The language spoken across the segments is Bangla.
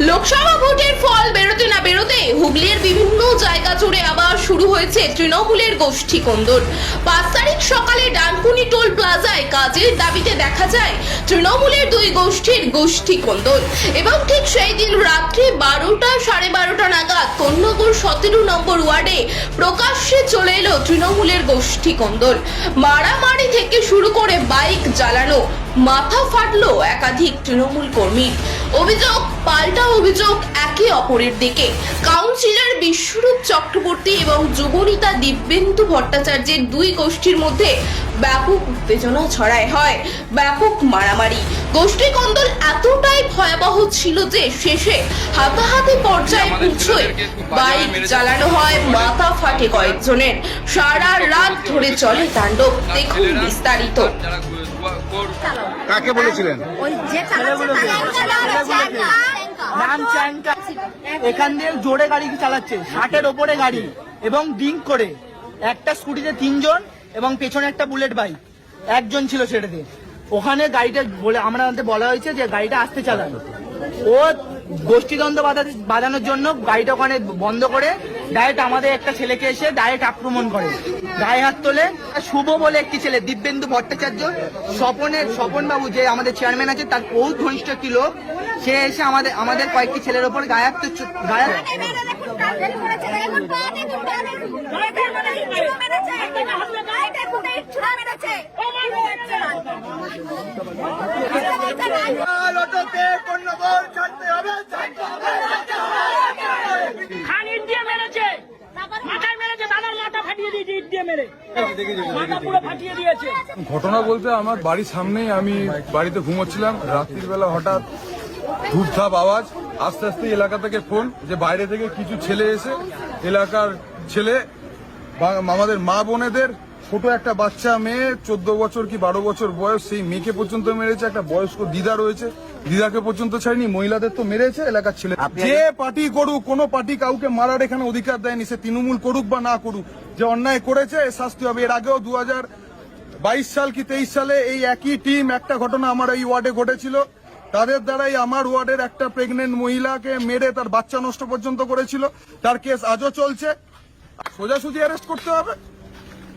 লোকসভা ভোটের ফল বেরোতে না বেরোতে হুগলির বিভিন্ন জায়গা জুড়ে আবার শুরু হয়েছে তৃণমূলের গোষ্ঠী কন্দর পাঁচ তারিখ সকালে ডানকুনি টোল প্লাজায় কাজের দাবিতে দেখা যায় তৃণমূলের দুই গোষ্ঠীর গোষ্ঠী কন্দর এবং ঠিক সেই দিন রাত্রি বারোটা, সাড়ে বারোটা নাগাদ কন্যগর সতেরো নম্বর ওয়ার্ডে প্রকাশ্যে চলে এলো তৃণমূলের গোষ্ঠী কন্দর মারামারি থেকে শুরু করে বাইক জ্বালানো মাথা ফাটলো একাধিক তৃণমূল কর্মীর অভিযোগ পাল্টা অভিযোগ একে অপরের দিকে। কাউন্সিলর বিশ্বরূপ চক্রবর্তী এবং যুবনীতা দিব্যেন্দু ভট্টাচার্যের দুই গোষ্ঠীর মধ্যে ব্যাপক উত্তেজনা ছড়ায় হয় ব্যাপক মারামারি। গোষ্ঠী কন্দল এতটাই ভয়াবহ ছিল যে শেষে হাতাহাতি পর্যায়ে পৌঁছয় বাইক চালানো হয় মাথা ফাটে কয়েকজনের। সারা রাত ধরে চলে তাণ্ডব দেখুন বিস্তারিত। কাকে বলেছিলেন? ওই যে নাম চ্যাংকা। এখান দিয়ে জোরে গাড়ি চালাচ্ছে ষাটের ওপরে গাড়ি এবং ড্রিঙ্ক করে। একটা স্কুটিতে তিনজন এবং পেছনে একটা বুলেট বাইক একজন ছিল সেটাতে ওখানে গাড়িটা বলে আমরা আমাদের বলা হয়েছে যে গাড়িটা আসতে চালান। ও গোষ্ঠীদ্বন্দ্ব বাধা- বাঁধানোর জন্য গাড়িটা ওখানে বন্ধ করে ডাইরেক্ট আমাদের একটা ছেলেকে এসে ডাইরেক্ট আক্রমণ করে। গায়ে হাত তোলে। আর শুভ বলে একটি ছেলে দিব্যেন্দু ভট্টাচার্য। স্বপনের স্বপন বাবু যে আমাদের চেয়ারম্যান আছে তার বহু ঘনিষ্ঠ একটি লোক। সে এসে আমাদের আমাদের কয়েকটি ছেলের ওপর গায়ে হাত তো- গায়ে হাত- খান ইট দিয়ে মেরেছে মাথায় মেরেছে দাদার মাথা ফাটিয়ে দিয়েছে ইট দিয়ে মেরে মাথা পুরো ফাটিয়ে দিয়েছে ঘটনা বলতে আমার বাড়ির সামনেই আমি বাড়িতে ঘুমোচ্ছিলাম। রাত্রির বেলা হঠাৎ ধূপধাপ আওয়াজ, আস্তে আস্তে এলাকা থেকে ফোন যে বাইরে থেকে কিছু ছেলে এসে, এলাকার ছেলে আমাদের মা বোনেদের ছোট একটা বাচ্চা মেয়ে চোদ্দ বছর কি বারো বছর বয়স সেই মেয়েকে পর্যন্ত মেরেছে একটা বয়স্ক দিদা রয়েছে। দিদাকে পর্যন্ত ছাড়িনি মহিলাদের তো মেরেছে এলাকার ছেলে যে পার্টি করুক কোনো পার্টি কাউকে মারার এখানে অধিকার দেয়নি সে তৃণমূল করুক বা না করুক যে অন্যায় করেছে শাস্তি হবে। এর আগেও দু বাইশ সাল কি তেইশ সালে এই একই টিম একটা ঘটনা আমার এই ওয়ার্ডে ঘটেছিল। তাদের দ্বারাই আমার ওয়ার্ডের একটা প্রেগনেন্ট মহিলাকে মেরে তার বাচ্চা নষ্ট পর্যন্ত করেছিল। তার কেস আজও চলছে। সোজাসুজি অ্যারেস্ট করতে হবে।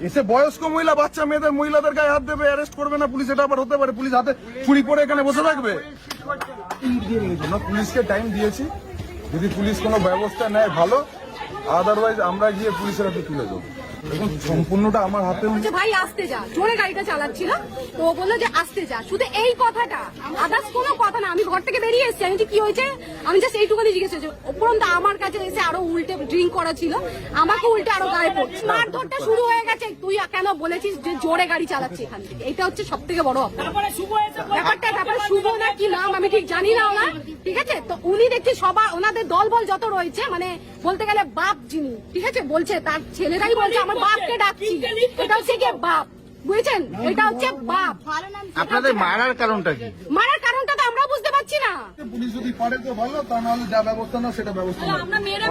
এসে বয়স্ক মহিলা, বাচ্চা মেয়েদের মহিলাদের গায়ে হাত দেবে অ্যারেস্ট করবে না, পুলিশ এটা আবার হতে পারে, পুলিশ হাতে চুরি পরে এখানে বসে থাকবে। পুলিশকে টাইম দিয়েছি। যদি পুলিশ কোনো ব্যবস্থা নেয় ভালো আদারওয়াইজ আমরা গিয়ে পুলিশের হাতে তুলে দেবো। সম্পূর্ণটা আমার হাতে বলছে ভাই আসতে যা। জোরে গাড়িটা চালাচ্ছিল। তো ও বলল যে আসতে যা। শুধু এই কথাটা। আদার্স কোনো কথা না। আমি ঘর থেকে বেরিয়ে এসেছি। আমি যে কি হয়েছে? আমি জাস্ট এইটুকুনি জিজ্ঞেস হয়েছে উপরন্ত আমার কাছে এসে আরও উল্টে ড্রিঙ্ক করা ছিল। আমাকে উল্টে আরও গায়ে পড়ছে। মারধরটা শুরু হয়ে গেছে। তুই কেন বলেছিস যে জোরে গাড়ি চালাচ্ছে এখান থেকে? এটা হচ্ছে সব থেকে বড় অপরাধ। তারপরে শুভ এসে ব্যাপারটা তারপরে শুভ না কি নাম আমি ঠিক জানি না ওনার। ঠিক আছে? তো উনি দেখছি সবার ওনাদের দল বল যত রয়েছে মানে বলতে গেলে বাপ যিনি ঠিক আছে? বলছে তার ছেলেরাই বলছে আমার বাপকে ডাকছি। এটা হচ্ছে গিয়ে বাপ বুঝেছেন? এটা হচ্ছে বাপ। আপনাদের মারার কারণটা কি? মারার কারণটা তো না পুলিশ যদি পারে তো ভালো তা নাহলে যা ব্যবস্থা না সেটা ব্যবস্থা না আমরা মেয়েরা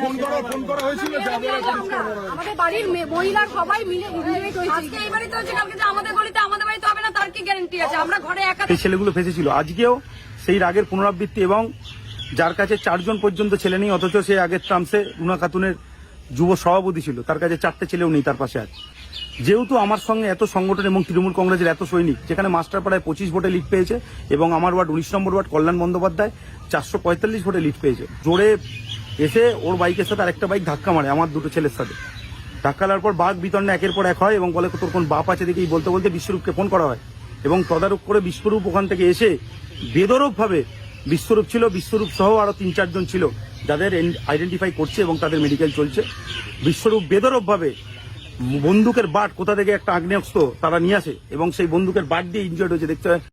ফোন করা ফোন করা হয়েছিল যা বলে পুলিশকে বলা হয়েছে। আমাদের বাড়ির মেয়ে- সবাই মিলে আজকে এই বাড়িতে হচ্ছে কালকে যে আমাদের গলিতে আমাদের বাড়িতে হবে না তার কি গ্যারান্টি আছে? আমরা ঘরে একা সেই ছেলেগুলো ফেসেছিল। আজকেও সেই রাগের পুনরাবৃত্তি এবং যার কাছে চারজন পর্যন্ত ছেলে নেই অথচ সে আগের ট্রামসে রুনা খাতুনের যুব সভাপতি ছিল। তার কাছে চারটে ছেলেও নেই তার পাশে আছে যেহেতু আমার সঙ্গে এত সংগঠন এবং তৃণমূল কংগ্রেসের এত সৈনিক, যেখানে মাস্টার মাস্টারপাড়ায় পঁচিশ ভোটে লিড পেয়েছে এবং আমার ওয়ার্ড, উনিশ নম্বর ওয়ার্ড, কল্যাণ বন্দ্যোপাধ্যায় চারশো পঁয়তাল্লিশ ভোটে লিড পেয়েছে। জোরে এসে ওর বাইকের সাথে আরেকটা বাইক ধাক্কা মারে আমার দুটো ছেলের সাথে। ধাক্কা লাগার পর বাঘ বিতণ্ডা একের পর এক হয় এবং বলে, তোর কোন বাপ আছে দেখেই বলতে বলতে বিশ্বরূপকে ফোন করা হয়। এবং তদারক করে বিশ্বরূপ ওখান থেকে এসে বেদরূপ ভাবে বিশ্বরূপ ছিল, বিশ্বরূপ সহ আরও তিন চারজন ছিল, যাদের আইডেন্টিফাই করছে এবং তাদের মেডিকেল চলছে। বিশ্বরূপ বেদরূপ ভাবে বন্দুকের বাট কোথা থেকে একটা আগ্নেয়াস্ত্র তারা নিয়ে আসে এবং সেই বন্দুকের বাট দিয়ে ইনজয়েড হয়েছে, দেখতে হয়